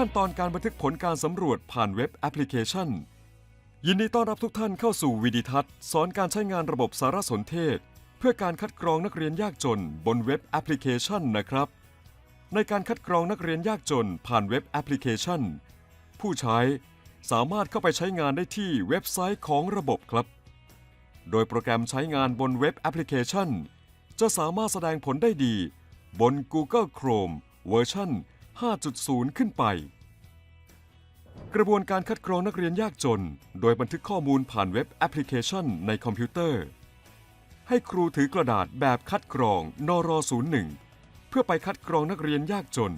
ขั้นตอนการบันทึกผลการสำรวจผ่านเว็บแอปพลิเคชัน ยินดีต้อนรับทุกท่านเข้าสู่วิดีทัศน์ สอนการใช้งานระบบสารสนเทศ เพื่อการคัดกรองนักเรียนยากจนบนเว็บแอปพลิเคชันนะครับ ในการคัดกรองนักเรียนยากจนผ่านเว็บแอปพลิเคชัน ผู้ใช้สามารถเข้าไปใช้งานได้ที่เว็บไซต์ของระบบครับ โดยโปรแกรมใช้งานบนเว็บแอปพลิเคชัน จะสามารถแสดงผลได้ดี บน Google Chrome เวอร์ชัน 5.0 ขึ้นไป กระบวนการคัดกรองนักเรียนยากจน โดยบันทึกข้อมูลผ่านเว็บแอปพลิเคชันในคอมพิวเตอร์ ให้ครูถือกระดาษแบบคัดกรองนร01 เพื่อไปคัดกรองนักเรียนยากจน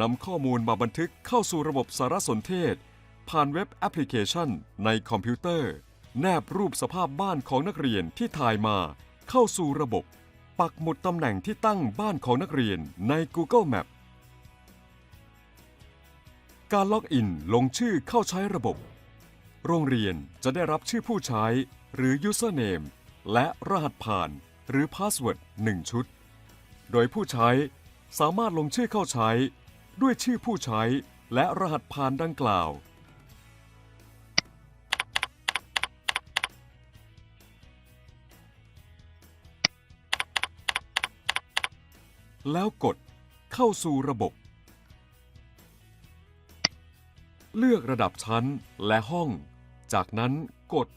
นำข้อมูลมาบันทึกเข้าสู่ระบบสารสนเทศ ผ่านเว็บแอปพลิเคชันในคอมพิวเตอร์ แนบรูปสภาพบ้านของนักเรียนที่ถ่ายมา เข้าสู่ระบบ ปักหมุดตำแหน่งที่ตั้งบ้านของนักเรียนใน Google Map การล็อกอินลงชื่อเข้าใช้ระบบ โรงเรียนจะได้รับชื่อผู้ใช้หรือ username และรหัสผ่านหรือ password 1 ชุด โดยผู้ใช้สามารถลงชื่อเข้าใช้ ด้วยชื่อผู้ใช้และรหัสผ่านดังกล่าว แล้วกดเข้าสู่ระบบ เลือกระดับชั้นและห้อง จากนั้นกด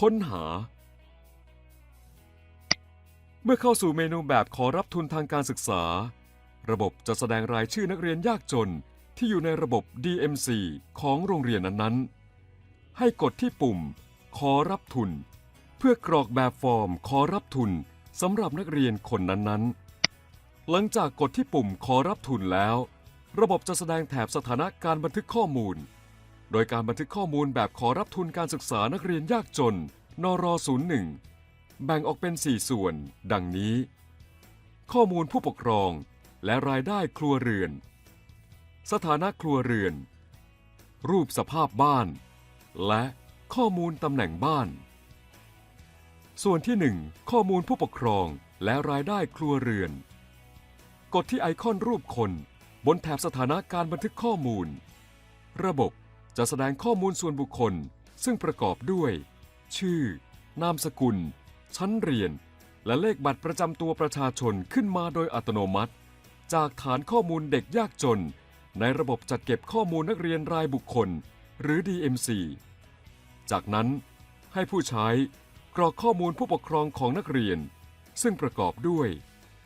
ค้นหา เมื่อเข้าสู่เมนูแบบขอรับทุนทางการศึกษา ระบบจะแสดงรายชื่อนักเรียนยากจนที่อยู่ในระบบ DMC ของโรงเรียนนั้นๆ ให้กดที่ปุ่ม ขอรับทุน เพื่อกรอกแบบฟอร์มขอรับทุนสำหรับนักเรียนคนนั้นๆ หลังจากกดที่ปุ่มขอรับทุนแล้ว ระบบจะแสดงแถบสถานะการบันทึกข้อมูล โดยการบันทึกข้อมูลแบบขอรับทุนการศึกษานักเรียนยากจน นร01 แบ่งออกเป็น 4 ส่วน ดังนี้ ข้อมูลผู้ปกครองและรายได้ครัวเรือน สถานะครัวเรือน รูปสภาพบ้าน และข้อมูลตำแหน่งบ้าน ส่วนที่ 1 ข้อมูลผู้ปกครองและรายได้ครัวเรือน กดที่ไอคอนรูปคน บนแถบสถานะการบันทึกข้อมูล ระบบ จะแสดงข้อมูลส่วนบุคคล ซึ่งประกอบด้วย ชื่อ นามสกุล ชั้นเรียน และเลขบัตรประจำตัวประชาชนขึ้นมาโดยอัตโนมัติ จากฐานข้อมูลเด็กยากจน ในระบบจัดเก็บข้อมูลนักเรียนรายบุคคล หรือ DMC จากนั้นให้ผู้ใช้กรอกข้อมูลผู้ปกครองของนักเรียน ซึ่งประกอบด้วย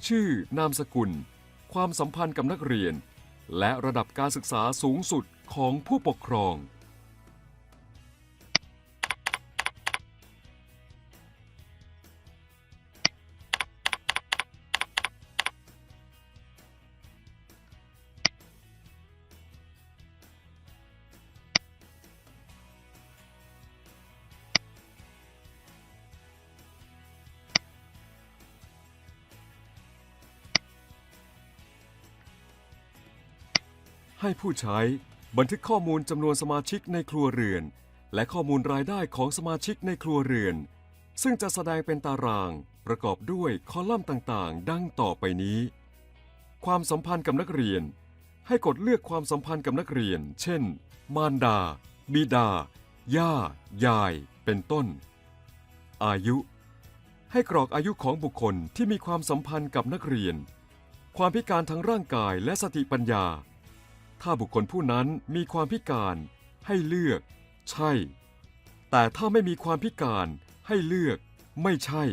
ชื่อนามสกุล ความสัมพันธ์กับนักเรียน และระดับการศึกษาสูงสุดของผู้ปกครอง ให้ผู้ใช้บันทึกข้อมูลจำนวนสมาชิกในครัวเรือน และข้อมูลรายได้ของสมาชิกในครัวเรือน ซึ่งจะแสดงเป็นตาราง ประกอบด้วยคอลัมน์ต่างๆ ดังต่อไปนี้ ความสัมพันธ์กับนักเรียน ให้กดเลือกความสัมพันธ์กับนักเรียน เช่น มารดา บิดา ย่า ยาย เป็นต้น อายุ ให้กรอกอายุของบุคคลที่มีความสัมพันธ์กับนักเรียน ความพิการทางร่างกายและสติปัญญา ถ้าบุคคลผู้นั้นมีความพิการให้เลือก ใช่ แต่ถ้าไม่มีความพิการให้เลือก ไม่ใช่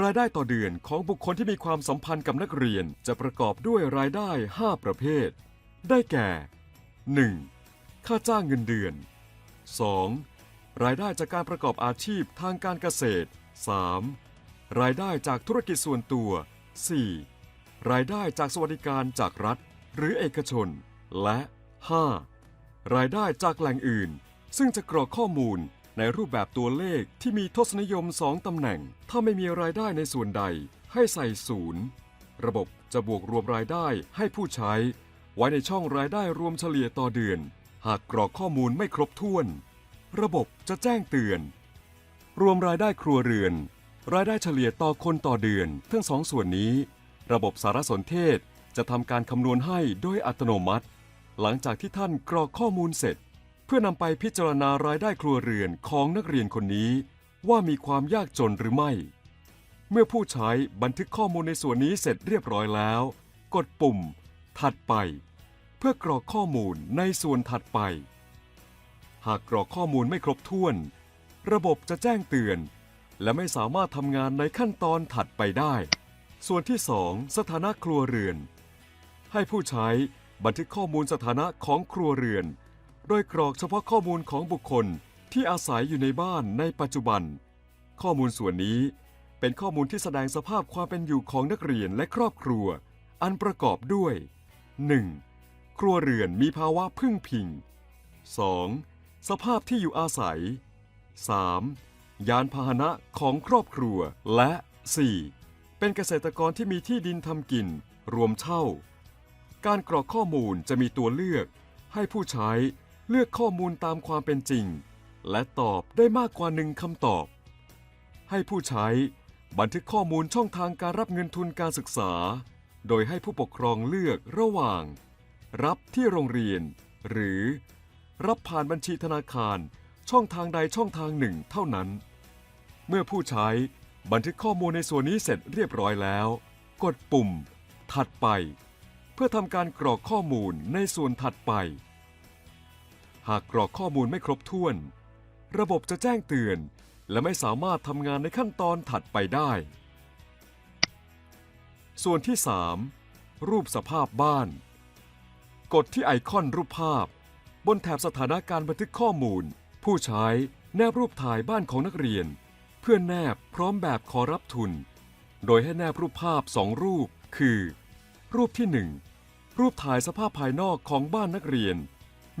รายได้ต่อเดือนของบุคคลที่มีความสัมพันธ์กับนักเรียนจะประกอบด้วยรายได้ 5 ประเภท ได้แก่ 1. ค่าจ้างเงินเดือน 2. รายได้จากการประกอบอาชีพทางการเกษตร 3. รายได้จากธุรกิจส่วนตัว 4. รายได้จากสวัสดิการจากรัฐ หรือเอกชน และ 5. รายได้จากแหล่งอื่น ซึ่งจะกรอกข้อมูลในรูปแบบตัวเลขที่มีทศนิยม 2 ตำแหน่ง ถ้าไม่มีรายได้ในส่วนใดให้ใส่ศูนย์ระบบจะบวกรวมรายได้ให้ผู้ใช้ ไว้ในช่องรายได้รวมเฉลี่ยต่อเดือน หากกรอกข้อมูลไม่ครบถ้วน ระบบจะแจ้งเตือน รวมรายได้ครัวเรือน รายได้เฉลี่ยต่อคนต่อเดือน ทั้งสองส่วนนี้ ระบบสารสนเทศจะทำการคำนวณให้โดยอัตโนมัติ หลังจากที่ท่านกรอกข้อมูลเสร็จ เพื่อนำไปพิจารณารายได้ครัวเรือนของนักเรียนคนนี้ ว่ามีความยากจนหรือไม่ เมื่อผู้ใช้บันทึกข้อมูลในส่วนนี้เสร็จเรียบร้อยแล้ว กดปุ่ม ถัดไป เพื่อกรอกข้อมูลในส่วนถัดไป หากกรอกข้อมูลไม่ครบถ้วน ระบบจะแจ้งเตือน และไม่สามารถทำงานในขั้นตอนถัดไปได้ ส่วนที่ 2 สถานะครัวเรือน ให้ผู้ใช้ บันทึกข้อมูลสถานะของครัวเรือน โดยกรอกเฉพาะข้อมูลของบุคคลที่อาศัยอยู่ในบ้านในปัจจุบัน ข้อมูลส่วนนี้เป็นข้อมูลที่แสดงสภาพความเป็นอยู่ของนักเรียนและครอบครัว อันประกอบด้วย 1. ครัวเรือนมีภาวะพึ่งพิง 2. สภาพที่อยู่อาศัย 3. ยานพาหนะของครอบครัวและ 4. เป็นเกษตรกรที่มีที่ดินทำกิน รวมเช่า การกรอกข้อมูลจะมีตัวเลือก ให้ผู้ใช้เลือกข้อมูลตามความเป็นจริง และตอบได้มากกว่าหนึ่งคำตอบ ให้ผู้ใช้บันทึกข้อมูลช่องทางการรับเงินทุนการศึกษา โดยให้ผู้ปกครองเลือกระหว่าง รับที่โรงเรียน หรือ รับผ่านบัญชีธนาคารช่องทางใดช่องทางหนึ่งเท่านั้น เมื่อผู้ใช้บันทึกข้อมูลในส่วนนี้เสร็จเรียบร้อยแล้ว กดปุ่ม ถัดไป พื่อทำการกรอกข้อมูลในส่วนถัดไป หากกรอกข้อมูลไม่ครบถ้วน ระบบจะแจ้งเตือน และไม่สามารถทำงานในขั้นตอนถัดไปได้ ส่วนที่ 3 รูปสภาพบ้าน กดที่ไอคอนรูปภาพ บนแถบสถานะการบันทึกข้อมูล ผู้ใช้แนบรูปถ่ายบ้านของนักเรียน เพื่อแนบพร้อมแบบขอรับทุน โดยให้แนบรูปภาพสองรูป คือ รูปที่ 1 รูปถ่ายสภาพภายนอกของบ้านนักเรียน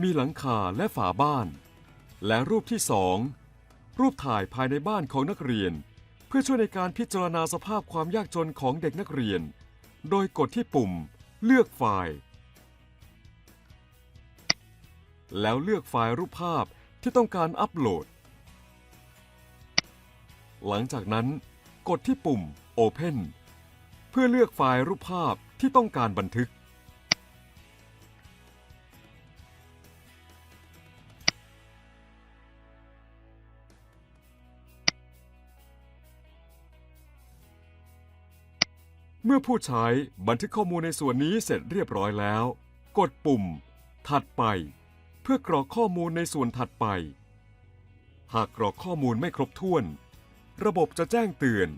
มีหลังคาและฝาบ้าน และรูปที่2รูปถ่ายภายในบ้านของนักเรียน เพื่อช่วยในการพิจารณาสภาพความยากจนของเด็กนักเรียน โดยกดที่ปุ่ม เลือกไฟล์แล้วเลือกไฟล์รูปภาพที่ต้องการอัปโหลด หลังจากนั้น กดที่ปุ่ม Open เพื่อเลือกไฟล์รูปภาพที่ต้องการบันทึก มื่อผู้ใช้บันทึกข้อมูลในส่วนนี้เสร็จเรียบร้อยแล้ว กดปุ่ม ถัดไป เพื่อกรอกข้อมูลในส่วนถัดไป หากกรอกข้อมูลไม่ครบถ้วน ระบบจะแจ้งเตือน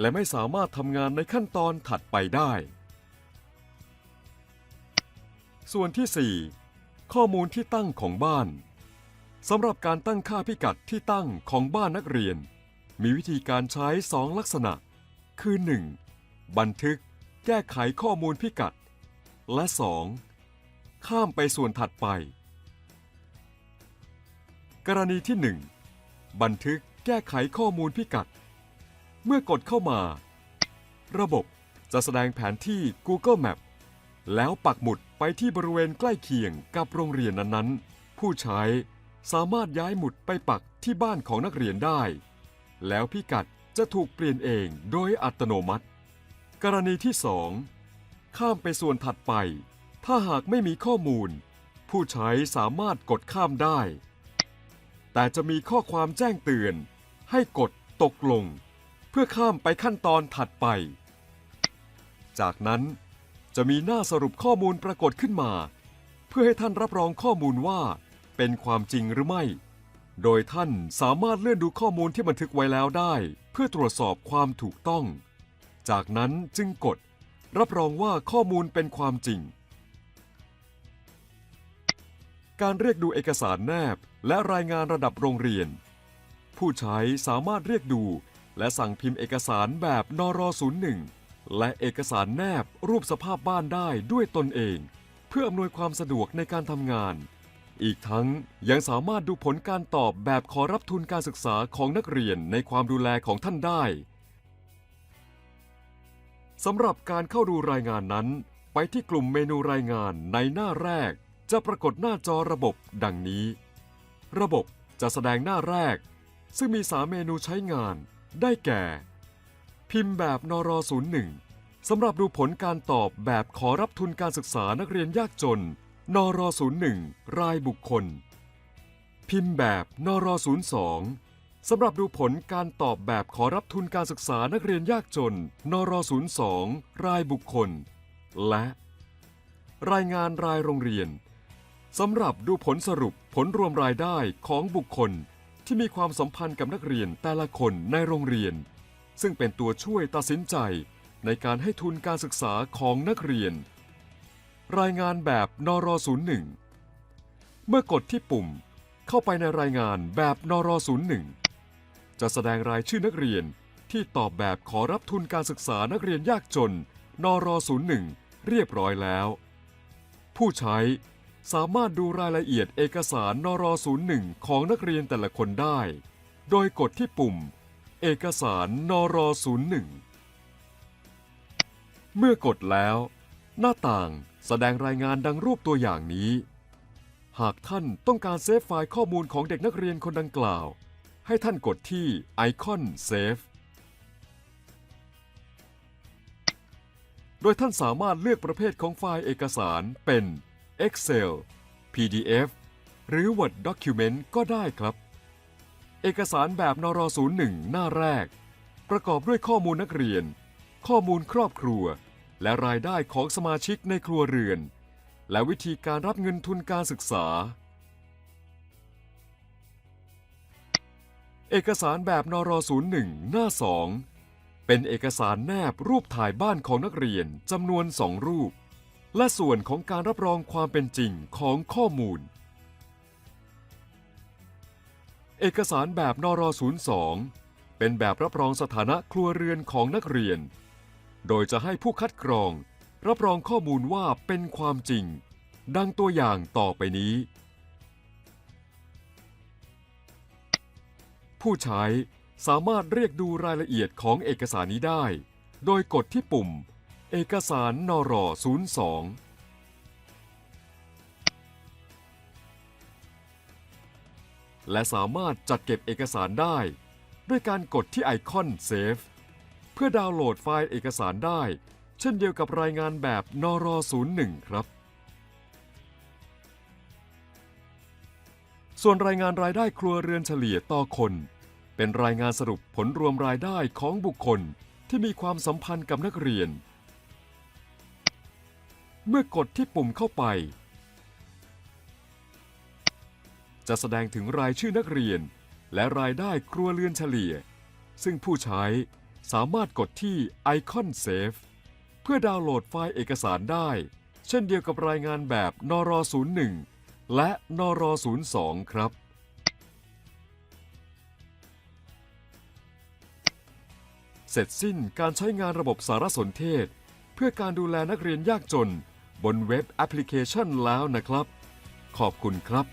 และไม่สามารถทำงานในขั้นตอนถัดไปได้ ส่วนที่ 4 ข้อมูลที่ตั้งของบ้านสำหรับการตั้งค่าพิกัดที่ตั้งของบ้านนักเรียน มีวิธีการใช้ 2 ลักษณะ คือ 1. บันทึกแก้ไขข้อมูลพิกัด และ 2. ข้ามไปส่วนถัดไป กรณีที่ 1 บันทึกแก้ไขข้อมูลพิกัด เมื่อกดเข้ามา ระบบจะแสดงแผนที่ Google Map แล้วปักหมุดไปที่บริเวณใกล้เคียงกับโรงเรียนนั้นๆ ผู้ใช้สามารถย้ายหมุดไปปักที่บ้านของนักเรียนได้ แล้วพิกัดจะถูกเปลี่ยนเองโดยอัตโนมัติ กรณีที่2ข้ามไปส่วนถัดไป ถ้าหากไม่มีข้อมูล ผู้ใช้สามารถกดข้ามได้ แต่จะมีข้อความแจ้งเตือน ให้กดตกลง เพื่อข้ามไปขั้นตอนถัดไป จากนั้นจะมีหน้าสรุปข้อมูลปรากฏขึ้นมา เพื่อให้ท่านรับรองข้อมูลว่า เป็นความจริงหรือไม่ โดยท่านสามารถเลื่อนดูข้อมูลที่บันทึกไว้แล้วได้ เพื่อตรวจสอบความถูกต้อง จากนั้นจึงกด รับรองว่าข้อมูลเป็นความจริง การเรียกดูเอกสารแนบ และรายงานระดับโรงเรียน ผู้ใช้สามารถเรียกดู และสั่งพิมพ์เอกสารแบบนร01และเอกสารแนบรูปสภาพบ้านได้ด้วยตนเอง เพื่ออำนวยความสะดวกในการทำงานอีกทั้งยังสามารถดูผลการตอบแบบขอรับทุนการศึกษาของนักเรียนในความดูแลของท่านได้ สำหรับการเข้าดูรายงานนั้น ไปที่กลุ่มเมนูรายงานในหน้าแรก จะปรากฏหน้าจอระบบดังนี้ ระบบจะแสดงหน้าแรก ซึ่งมี 3 เมนูใช้งาน ได้แก่ พิมพ์แบบนร01สำหรับดูผลการตอบแบบขอรับทุนการศึกษานักเรียนยากจนนร01รายบุคคล พิมพ์แบบนร02 สำหรับดูผลการตอบแบบขอรับทุนการศึกษานักเรียนยากจน นร02 รายบุคคล และ รายงานรายโรงเรียน สำหรับดูผลสรุปผลรวมรายได้ของบุคคล ที่มีความสัมพันธ์กับนักเรียนแต่ละคนในโรงเรียน ซึ่งเป็นตัวช่วยตัดสินใจในการให้ทุนการศึกษาของนักเรียน รายงานแบบนร01 เมื่อกดที่ปุ่ม เข้าไปในรายงานแบบนร01 จะแสดงรายชื่อนักเรียน ที่ตอบแบบขอรับทุนการศึกษานักเรียนยากจน นร01 เรียบร้อยแล้ว ผู้ใช้สามารถดูรายละเอียดเอกสารนร01 ของนักเรียนแต่ละคนได้ โดยกดที่ปุ่ม เอกสารนร01 เมื่อกดแล้ว หน้าต่างแสดงรายงานดังรูปตัวอย่างนี้ หากท่านต้องการเซฟไฟล์ข้อมูลของเด็กนักเรียนคนดังกล่าว ให้ท่านกดที่ไอคอน Save โดยท่านสามารถเลือกประเภทของไฟล์เอกสารเป็น Excel PDF หรือ Word Document ก็ได้ครับ เอกสารแบบนร01 หน้าแรก ประกอบด้วยข้อมูลนักเรียน ข้อมูลครอบครัว และรายได้ของสมาชิกในครัวเรือน และวิธีการรับเงินทุนการศึกษา เอกสารแบบนร01 หน้า 2 เป็นเอกสารแนบรูปถ่ายบ้านของนักเรียนจำนวนสองรูป และส่วนของการรับรองความเป็นจริงของข้อมูล เอกสารแบบนร02 เป็นแบบรับรองสถานะครัวเรือนของนักเรียน โดยจะให้ผู้คัดกรอง รับรองข้อมูลว่าเป็นความจริง ดังตัวอย่างต่อไปนี้ ผู้ใช้สามารถเรียกดูรายละเอียดของเอกสารนี้ได้ โดยกดที่ปุ่ม เอกสารนร02และสามารถจัดเก็บเอกสารได้ ด้วยการกดที่ไอคอน Save เพื่อดาวน์โหลดไฟล์เอกสารได้ เช่นเดียวกับรายงานแบบนร01 ครับ ส่วนรายงานรายได้ครัวเรือนเฉลี่ยต่อคน เป็นรายงานสรุปผลรวมรายได้ของบุคคลที่มีความสัมพันธ์กับนักเรียน เมื่อกดที่ปุ่มเข้าไป จะแสดงถึงรายชื่อนักเรียน และรายได้ครัวเรือนเฉลี่ย ซึ่งผู้ใช้สามารถกดที่ไอคอน Save เพื่อดาวน์โหลดไฟล์เอกสารได้ เช่นเดียวกับรายงานแบบนร01และนร02 ครับ เสร็จสิ้นการใช้งานระบบสารสนเทศ เพื่อการดูแลนักเรียนยากจนบนเว็บแอปพลิเคชันแล้วนะครับ ขอบคุณครับ